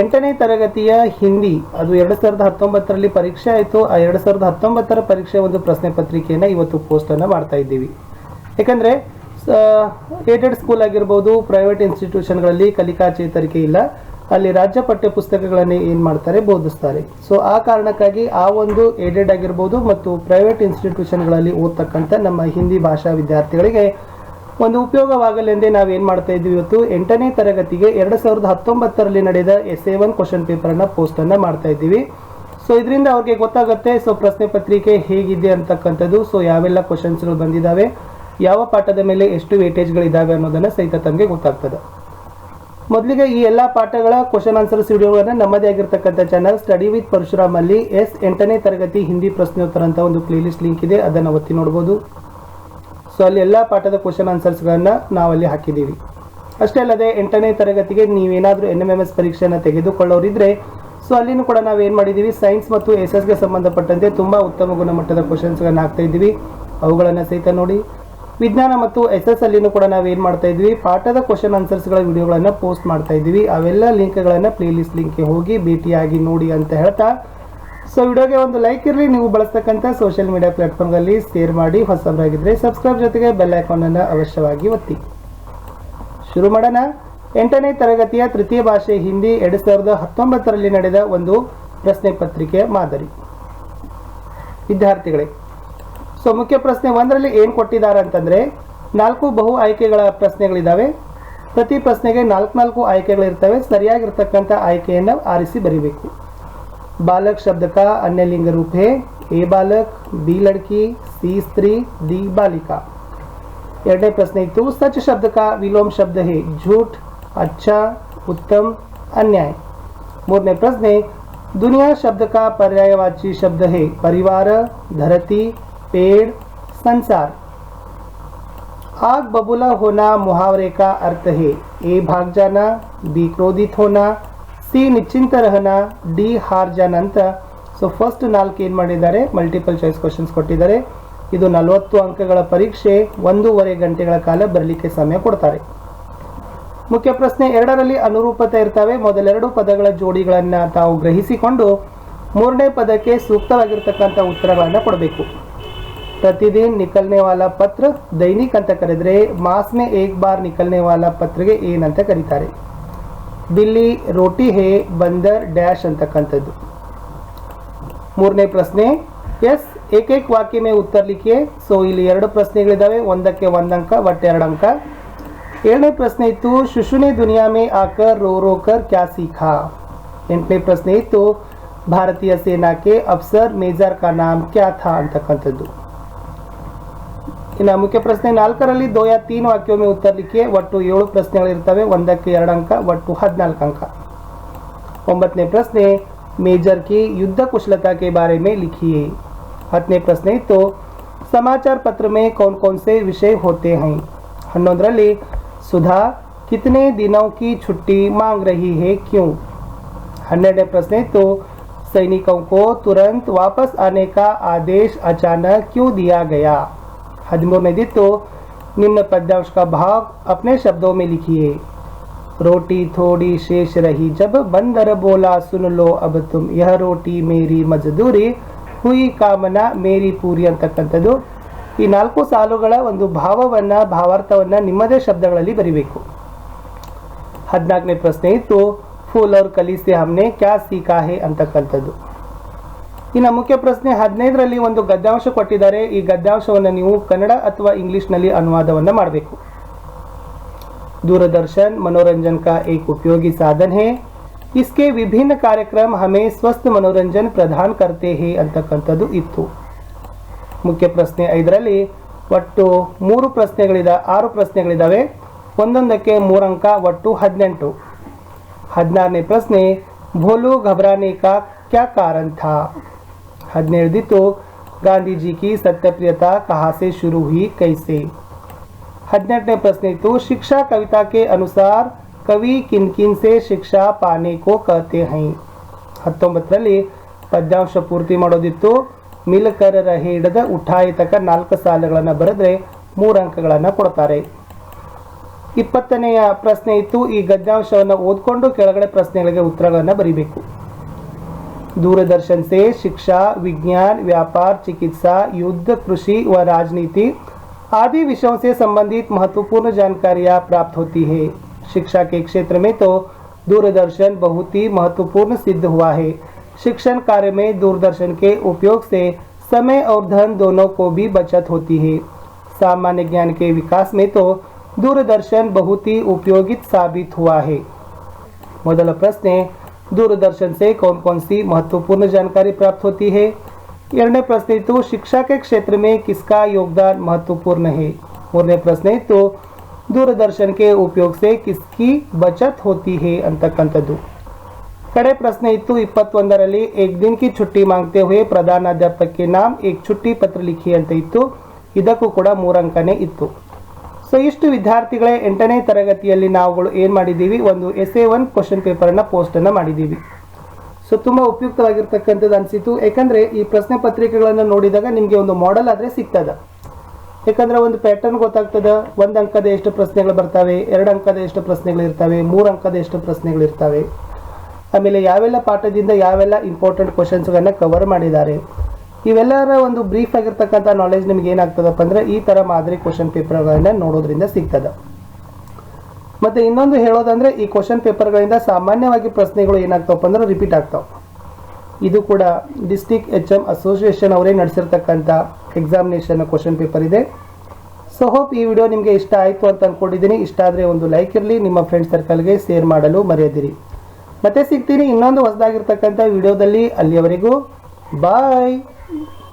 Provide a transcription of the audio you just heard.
ಎಂಟನೇ ತರಗತಿಯ ಹಿಂದಿ, ಅದು ಎರಡು ಸಾವಿರದ ಹತ್ತೊಂಬತ್ತರಲ್ಲಿ ಪರೀಕ್ಷೆ ಆಯಿತು. ಆ ಎರಡು ಸಾವಿರದ ಹತ್ತೊಂಬತ್ತರ ಪರೀಕ್ಷೆ ಒಂದು ಪ್ರಶ್ನೆ ಪತ್ರಿಕೆಯನ್ನು ಇವತ್ತು ಪೋಸ್ಟನ್ನು ಮಾಡ್ತಾ ಇದ್ದೀವಿ. ಯಾಕಂದರೆ ಏಡೆಡ್ ಸ್ಕೂಲ್ ಆಗಿರ್ಬೋದು ಪ್ರೈವೇಟ್ ಇನ್ಸ್ಟಿಟ್ಯೂಷನ್ಗಳಲ್ಲಿ ಕಲಿಕಾ ಚೇತರಿಕೆ ಇಲ್ಲ. ಅಲ್ಲಿ ರಾಜ್ಯ ಪಠ್ಯ ಪುಸ್ತಕಗಳನ್ನು ಏನು ಮಾಡ್ತಾರೆ? ಬೋಧಿಸ್ತಾರೆ. ಸೊ ಆ ಕಾರಣಕ್ಕಾಗಿ ಆ ಒಂದು ಏಡೆಡ್ ಆಗಿರ್ಬೋದು ಮತ್ತು ಪ್ರೈವೇಟ್ ಇನ್ಸ್ಟಿಟ್ಯೂಷನ್ಗಳಲ್ಲಿ ಓದ್ತಕ್ಕಂಥ ನಮ್ಮ ಹಿಂದಿ ಭಾಷಾ ವಿದ್ಯಾರ್ಥಿಗಳಿಗೆ ಒಂದು ಉಪಯೋಗವಾಗಲೆಂದೇ ನಾವೇನು ಮಾಡ್ತಾ ಇದ್ವಿ ಇವತ್ತು? ಎಂಟನೇ ತರಗತಿಗೆ ಎರಡು ಸಾವಿರದ ಹತ್ತೊಂಬತ್ತರಲ್ಲಿ ನಡೆದ S A one question post ಪೋಸ್ಟನ್ನು ಮಾಡ್ತಾ ಇದ್ದೀವಿ. ಸೊ ಇದರಿಂದ ಅವ್ರಿಗೆ ಗೊತ್ತಾಗುತ್ತೆ ಸೊ ಪ್ರಶ್ನೆ ಪತ್ರಿಕೆ ಹೇಗಿದೆ ಅಂತಕ್ಕಂಥದ್ದು ಸೊ ಯಾವೆಲ್ಲ ಕ್ವಶನ್ಸ್ಗಳು ಬಂದಿದ್ದಾವೆ ಯಾವ ಪಾಠದ ಮೇಲೆ ಎಷ್ಟು ವೇಟೇಜ್ಗಳಿದ್ದಾವೆ ಅನ್ನೋದನ್ನು ಸಹಿತ ತಮಗೆ ಗೊತ್ತಾಗ್ತದೆ. ಮೊದಲಿಗೆ ಈ ಎಲ್ಲ ಪಾಠಗಳ ಕ್ವಶನ್ ಆನ್ಸರ್ಸ್ ವಿಡಿಯೋಗಳನ್ನು ನಮ್ಮದೇ ಆಗಿರ್ತಕ್ಕಂಥ ಚಾನಲ್ ಸ್ಟಡಿ ವಿತ್ ಪರಶುರಾಮ್ ಅಲ್ಲಿ ಎಸ್ ಎಂಟನೇ ತರಗತಿ ಹಿಂದಿ ಪ್ರಶ್ನೋತ್ತರ ಅಂತ ಒಂದು ಪ್ಲೇಲಿಸ್ಟ್ ಲಿಂಕ್ ಇದೆ, ಅದನ್ನು ಒತ್ತಿ ನೋಡ್ಬೋದು. ಸೊ ಅಲ್ಲಿ ಎಲ್ಲ ಪಾಠದ ಕ್ವಶನ್ ಆನ್ಸರ್ಸ್ಗಳನ್ನು ನಾವಲ್ಲಿ ಹಾಕಿದ್ದೀವಿ. ಅಷ್ಟೇ ಅಲ್ಲದೆ ಎಂಟನೇ ತರಗತಿಗೆ ನೀವೇನಾದರೂ ಎನ್ ಎಂ ಎಂ ಎಸ್ ಪರೀಕ್ಷೆಯನ್ನು ತೆಗೆದುಕೊಳ್ಳೋರಿದ್ರೆ ಸೊ ಅಲ್ಲಿನೂ ಕೂಡ ನಾವು ಏನು ಮಾಡಿದ್ದೀವಿ ಸೈನ್ಸ್ ಮತ್ತು ಎಸ್ ಎಸ್ಗೆ ಸಂಬಂಧಪಟ್ಟಂತೆ ತುಂಬ ಉತ್ತಮ ಗುಣಮಟ್ಟದ ಕ್ವಶನ್ಸ್ಗಳನ್ನು ಹಾಕ್ತಾ ಇದ್ದೀವಿ. ಅವುಗಳನ್ನು ಸಹಿತ ನೋಡಿ, ವಿಜ್ಞಾನ ಮತ್ತು ಎಸ್ ಎಸ್ ಅಲ್ಲಿನೂ ಕೂಡ ನಾವು ಏನು ಮಾಡ್ತಾ ಇದ್ವಿ ಪಾಠದ ಕ್ವಶನ್ ಆನ್ಸರ್ಸ್ಗಳ ವಿಡಿಯೋಗಳನ್ನು ಪೋಸ್ಟ್ ಮಾಡ್ತಾ ಇದ್ದೀವಿ. ಅವೆಲ್ಲ ಲಿಂಕ್ಗಳನ್ನು ಪ್ಲೇಲಿಸ್ಟ್ ಲಿಂಕ್ಗೆ ಹೋಗಿ ಭೇಟಿಯಾಗಿ ನೋಡಿ ಅಂತ ಹೇಳ್ತಾ ಸೊ ವಿಡಿಯೋಗೆ ಒಂದು ಲೈಕ್ ಇರಲಿ, ನೀವು ಬಳಸ್ತಕ್ಕಂಥ ಸೋಷಿಯಲ್ ಮೀಡಿಯಾ ಪ್ಲಾಟ್ಫಾರ್ಮ್ಗಳಲ್ಲಿ ಶೇರ್ ಮಾಡಿ ಹೊಸಬರಾಗಿದ್ದರೆ ಸಬ್ಸ್ಕ್ರೈಬ್ ಜೊತೆಗೆ ಬೆಲ್ ಐಕಾನನ್ನು ಅವಶ್ಯವಾಗಿ ಒತ್ತಿ. ಶುರು ಮಾಡೋಣ. ಎಂಟನೇ ತರಗತಿಯ ತೃತೀಯ ಭಾಷೆ ಹಿಂದಿ ಎರಡು ಸಾವಿರದ ಹತ್ತೊಂಬತ್ತರಲ್ಲಿ ನಡೆದ ಒಂದು ಪ್ರಶ್ನೆ ಪತ್ರಿಕೆ ಮಾದರಿ. ವಿದ್ಯಾರ್ಥಿಗಳೇ ಸೊ ಮುಖ್ಯ ಪ್ರಶ್ನೆ ಒಂದರಲ್ಲಿ ಏನು ಕೊಟ್ಟಿದ್ದಾರೆ ಅಂತಂದರೆ, ನಾಲ್ಕು ಬಹು ಆಯ್ಕೆಗಳ ಪ್ರಶ್ನೆಗಳಿದ್ದಾವೆ ಪ್ರತಿ ಪ್ರಶ್ನೆಗೆ ನಾಲ್ಕು ನಾಲ್ಕು ಆಯ್ಕೆಗಳಿರ್ತವೆ. ಸರಿಯಾಗಿರ್ತಕ್ಕಂಥ ಆಯ್ಕೆಯನ್ನು ಆರಿಸಿ ಬರೀಬೇಕು. बालक शब्द का अन्य लिंग रूप है ए बालक बी लड़की सी स्त्री डी बालिका ಎರಡನೇ ಪ್ರಶ್ನೆ ಇತ್ತು ಸಚ್ ಶಬ್ದ ಕಾ ವಿಲೋಮ್ ಶಬ್ದ ಹೇ झूठ अच्छा उत्तम अन्याय ಮೂರನೇ ಪ್ರಶ್ನೆ दुनिया शब्द का पर्यायवाची शब्द है परिवार धरती पेड़ संसार आग बबूला होना मुहावरे का अर्थ है ए भाग जाना बी क्रोधित होना ಸಿ ನಿಶ್ಚಿಂತ ರಹನ ಡಿ ಹಾರ್ಜನ್ ಅಂತ. ಸೊ ಫಸ್ಟ್ ನಾಲ್ಕು ಏನು ಮಾಡಿದ್ದಾರೆ? ಮಲ್ಟಿಪಲ್ ಚಾಯ್ಸ್ ಕ್ವಶನ್ಸ್ ಕೊಟ್ಟಿದ್ದಾರೆ. ಇದು ನಲವತ್ತು ಅಂಕಗಳ ಪರೀಕ್ಷೆ, ಒಂದೂವರೆ ಗಂಟೆಗಳ ಕಾಲ ಬರಲಿಕ್ಕೆ ಸಮಯ ಕೊಡ್ತಾರೆ. ಮುಖ್ಯ ಪ್ರಶ್ನೆ, ಎರಡರಲ್ಲಿ ಅನುರೂಪತೆ ಇರ್ತವೆ. ಮೊದಲೆರಡು ಪದಗಳ ಜೋಡಿಗಳನ್ನು ತಾವು ಗ್ರಹಿಸಿಕೊಂಡು ಮೂರನೇ ಪದಕ್ಕೆ ಸೂಕ್ತವಾಗಿರ್ತಕ್ಕಂಥ ಉತ್ತರಗಳನ್ನು ಕೊಡಬೇಕು. ಪ್ರತಿದಿನ ನಿಕಲ್ನೆ ವಾಲ ಪತ್ರ ದೈನಿಕ್ ಅಂತ ಕರೆದ್ರೆ ಮಾಸ್ನೆ ಏಕ್ ಬಾರ್ ನಿಕಲ್ನೆ ವಾಲ ಪತ್ರಗೆ ಏನಂತ ಕರೀತಾರೆ. ಬಿಲ್ಲಿ ರೋಟಿ ಹೇ ಬಂದರ್ ಡ್ಯಾಶ್ ಅಂತಕ್ಕಂಥದ್ದು. ಮೂರನೇ ಪ್ರಶ್ನೆ, ಎಸ್, ಏಕೈಕ ವಾಕ್ಯ ಮೇ ಉತ್ತರ ಲಿಖಿಯೇ? ಸೊ, ಇಲ್ಲಿ ಎರಡು ಪ್ರಶ್ನೆಗಳಿದ್ದಾವೆ ಒಂದಕ್ಕೆ ಒಂದು ಅಂಕ, ಒಟ್ಟು ಎರಡು ಅಂಕ. ಏಳನೇ ಪ್ರಶ್ನೆ ಇತ್ತು, ಶುಶುನೆ ದುನಿಯಾ ಮೇ ಆಕರ್ ರೋ ರೋ ಕರ್ ಕ್ಯಾ ಸೀಖಾ? ಎಂಟನೇ ಪ್ರಶ್ನೆ ಇತ್ತು, ಭಾರತೀಯ ಸೇನಾಕ್ಕೆ ಅಫ್ಸರ್ ಮೇಜರ್ ಕಾ ನಾಮ್ ಕ್ಯಾ ಥಾ ಅಂತಕ್ಕಂಥದ್ದು. इन मुख्य प्रश्न नाकर दो या तीन वाक्य में उत्तर लिखिए वटू प्रश्न एर अंक वटू हद्नाल अंक वे मेजर की युद्ध कुशलता के बारे में लिखिए हतने प्रश्न तो समाचार पत्र में कौन कौन से विषय होते हैं हनोद्र सुधा कितने दिनों की छुट्टी मांग रही है क्यों हनडे प्रश्न तो सैनिकों को तुरंत वापस आने का आदेश अचानक क्यों दिया गया ಹದಿಮೂರನೇದಿತ್ತು निम्न पद्यांश का भाव अपने शब्दों में लिखिए। रोटी थोड़ी शेष रही, जब बंदर बोला, सुन लो, अब तुम यह रोटी मेरी ಮಜದೂರಿ ಹುಯಿ ಕಾಮನ ಮೇರಿ ಪೂರಿ ಅಂತಕ್ಕಂಥದ್ದು ಈ ನಾಲ್ಕು ಸಾಲುಗಳ ಒಂದು ಭಾವವನ್ನು, ಭಾವಾರ್ಥವನ್ನು ನಿಮ್ಮದೇ ಶಬ್ದಗಳಲ್ಲಿ ಬರಿಬೇಕು. ಹದಿನಾಲ್ಕನೇ ಪ್ರಶ್ನೆ ಇತ್ತು ಫೂಲ್ ಅವ್ರ ಕಲಿಸಿ ಹಮ್ನೆ, ಕ್ಯಾ ಸೀಕಾ ಹೇ? ಅಂತಕ್ಕಂಥದ್ದು. ಇನ್ನು ಮುಖ್ಯ ಪ್ರಶ್ನೆ ಹದಿನೈದರಲ್ಲಿ ಒಂದು ಗದ್ಯಾಂಶ ಕೊಟ್ಟಿದ್ದಾರೆ ಈ ಗದ್ಯಾಂಶವನ್ನು ನೀವು ಕನ್ನಡ ಅಥವಾ ಇಂಗ್ಲಿಷ್ನಲ್ಲಿ ಅನುವಾದವನ್ನು ಮಾಡಬೇಕು दूरदर्शन मनोरंजन का एक उपयोगी साधन है इसके विभिन्न कार्यक्रम हमें स्वस्थ मनोरंजन प्रदान करते हैं ಅಂತಕ್ಕಂಥದ್ದು ಇತ್ತು ಮುಖ್ಯ ಪ್ರಶ್ನೆ ಐದರಲ್ಲಿ ಒಟ್ಟು ಮೂರು ಪ್ರಶ್ನೆಗಳಿದ ಆರು ಪ್ರಶ್ನೆಗಳಿದ್ದಾವೆ ಒಂದೊಂದಕ್ಕೆ ಮೂರಂಕ ಒಟ್ಟು ಹದಿನೆಂಟು ಹದಿನಾರನೇ ಪ್ರಶ್ನೆ ಭೋಲು घबराने का क्या हदनेर्दी तो ಗಾಂಧಿ ಜಿ ಕಿ ಸತ್ಯಪ್ರಿಯತಾ ಕಹಾಸೆ ಶುರು ಹುಯಿ ಕೈಸೆ. ಹदनेटने ಪ್ರಶ್ನೆ ಇತ್ತು शिक्षा कविता के अनुसार ಕವಿ ಕಿನ್ಕಿನ್ಸೆ ಕಿನ್ ಸೆ ಶಿಕ್ಷಾ ಪಾನೆ ಕೋ ಕತೆ ಹೈ. ಹತ್ತೊಂಬತ್ತರಲ್ಲಿ ಪದ್ಯಾಂಶ ಪೂರ್ತಿ ಮಾಡೋದಿತ್ತು. ಮಿಲಕರ ರಹೆ ಹಿಡಿದ ಉಠಾಯಿ ತಕ್ಕ ನಾಲ್ಕು ಸಾಲುಗಳನ್ನು ಬರೆದ್ರೆ ಮೂರು ಅಂಕಗಳನ್ನು ಕೊಡ್ತಾರೆ. ಇಪ್ಪತ್ತನೆಯ ಪ್ರಶ್ನೆ ಇತ್ತು, ಈ ಗದ್ಯಾಂಶವನ್ನು ಓದ್ಕೊಂಡು ಕೆಳಗಡೆ ಪ್ರಶ್ನೆಗಳಿಗೆ ಉತ್ತರಗಳನ್ನು ಬರೀಬೇಕು. दूरदर्शन से शिक्षा विज्ञान व्यापार चिकित्सा युद्ध कृषि व राजनीति आदि विषयों से संबंधित महत्वपूर्ण जानकारियां प्राप्त होती है शिक्षा के क्षेत्र में तो दूरदर्शन बहुत ही महत्वपूर्ण सिद्ध हुआ है शिक्षण कार्य में दूरदर्शन के उपयोग से समय और धन दोनों को भी बचत होती है सामान्य ज्ञान के विकास में तो दूरदर्शन बहुत ही उपयोगित साबित हुआ है ಮೊದಲ ಪ್ರಶ್ನೆ दूरदर्शन से कौन कौन सी महत्वपूर्ण जानकारी प्राप्त होती है ಎರಡನೇ ಪ್ರಶ್ನೆ ಇತ್ತು ಶಿಕ್ಷಾ के क्षेत्र में किसका योगदान महत्वपूर्ण है ಮೂರನೇ ಪ್ರಶ್ನೆ ಇತ್ತು दूरदर्शन के उपयोग से किसकी बचत होती है ಅಂತಕ್ಕಂಥದ್ದು ಕಡೆ ಪ್ರಶ್ನೆ ಇತ್ತು ಇಪ್ಪತ್ತೊಂದರಲ್ಲಿ एक दिन की छुट्टी मांगते हुए ಪ್ರಧಾನಾಧ್ಯಾಪಕ के नाम एक छुट्टी पत्र लिखी ಅಂತ ಇತ್ತು ಇದಕ್ಕೂ ಕೂಡ ಮೂರಂಕನೇ ಇತ್ತು ಸೊ ಇಷ್ಟು ವಿದ್ಯಾರ್ಥಿಗಳೇ ಎಂಟನೇ ತರಗತಿಯಲ್ಲಿ ನಾವುಗಳು ಏನು ಮಾಡಿದ್ದೀವಿ? ಒಂದು ಎಸ್ ಎ ಒನ್ ಕ್ವಶನ್ ಪೇಪರನ್ನು ಪೋಸ್ಟನ್ನು ಮಾಡಿದ್ದೀವಿ. ಸೊ ತುಂಬ ಉಪಯುಕ್ತವಾಗಿರ್ತಕ್ಕಂಥದ್ದು ಅನಿಸಿತು. ಯಾಕಂದರೆ ಈ ಪ್ರಶ್ನೆ ಪತ್ರಿಕೆಗಳನ್ನು ನೋಡಿದಾಗ ನಿಮಗೆ ಒಂದು ಮಾಡೆಲ್ ಆದರೆ ಸಿಗ್ತದೆ. ಯಾಕಂದರೆ ಒಂದು ಪ್ಯಾಟರ್ನ್ ಗೊತ್ತಾಗ್ತದೆ. ಒಂದು ಅಂಕದ ಎಷ್ಟು ಪ್ರಶ್ನೆಗಳು ಬರ್ತವೆ, ಎರಡು ಅಂಕದ ಎಷ್ಟು ಪ್ರಶ್ನೆಗಳು ಇರ್ತವೆ, ಮೂರು ಅಂಕದ ಎಷ್ಟು ಪ್ರಶ್ನೆಗಳು ಇರ್ತವೆ. ಆಮೇಲೆ ಯಾವೆಲ್ಲ ಪಾಠದಿಂದ ಯಾವೆಲ್ಲ ಇಂಪಾರ್ಟೆಂಟ್ ಕ್ವಶನ್ಸ್ಗಳನ್ನು ಕವರ್ ಮಾಡಿದ್ದಾರೆ. ಇವೆಲ್ಲರ ಒಂದು ಬ್ರೀಫ್ ಆಗಿರ್ತಕ್ಕಂಥ ನಾಲೆಜ್ ನಿಮ್ಗೆ ಏನಾಗ್ತದಪ್ಪ ಅಂದರೆ ಈ ಥರ ಮಾದರಿ ಕ್ವಶನ್ ಪೇಪರ್ಗಳನ್ನ ನೋಡೋದ್ರಿಂದ ಸಿಗ್ತದೆ. ಮತ್ತು ಇನ್ನೊಂದು ಹೇಳೋದಂದ್ರೆ ಈ ಕ್ವಶನ್ ಪೇಪರ್ಗಳಿಂದ ಸಾಮಾನ್ಯವಾಗಿ ಪ್ರಶ್ನೆಗಳು ಏನಾಗ್ತಾವಪ್ಪ ಅಂದ್ರೆ ರಿಪೀಟ್ ಆಗ್ತಾವೆ. ಇದು ಕೂಡ ಡಿಸ್ಟಿಕ್ ಎಚ್ ಎಂ ಅಸೋಸಿಯೇಷನ್ ಅವರೇ ನಡೆಸಿರ್ತಕ್ಕಂಥ ಎಕ್ಸಾಮಿನೇಷನ್ ಕ್ವಶನ್ ಪೇಪರ್ ಇದೆ. ಸೊ ಹೋಪ್ ಈ ವಿಡಿಯೋ ನಿಮಗೆ ಇಷ್ಟ ಆಯಿತು ಅಂತ ಅಂದ್ಕೊಂಡಿದ್ದೀನಿ ಇಷ್ಟ ಆದರೆ ಒಂದು ಲೈಕ್ ಇರಲಿ, ನಿಮ್ಮ ಫ್ರೆಂಡ್ ಸರ್ಕಲ್ಗೆ ಶೇರ್ ಮಾಡಲು ಮರೆಯದಿರಿ. ಮತ್ತೆ ಸಿಗ್ತೀನಿ ಇನ್ನೊಂದು ಹೊಸದಾಗಿರ್ತಕ್ಕಂಥ ವಿಡಿಯೋದಲ್ಲಿ ಅಲ್ಲಿಯವರೆಗೂ ಬಾಯ್ 嗯。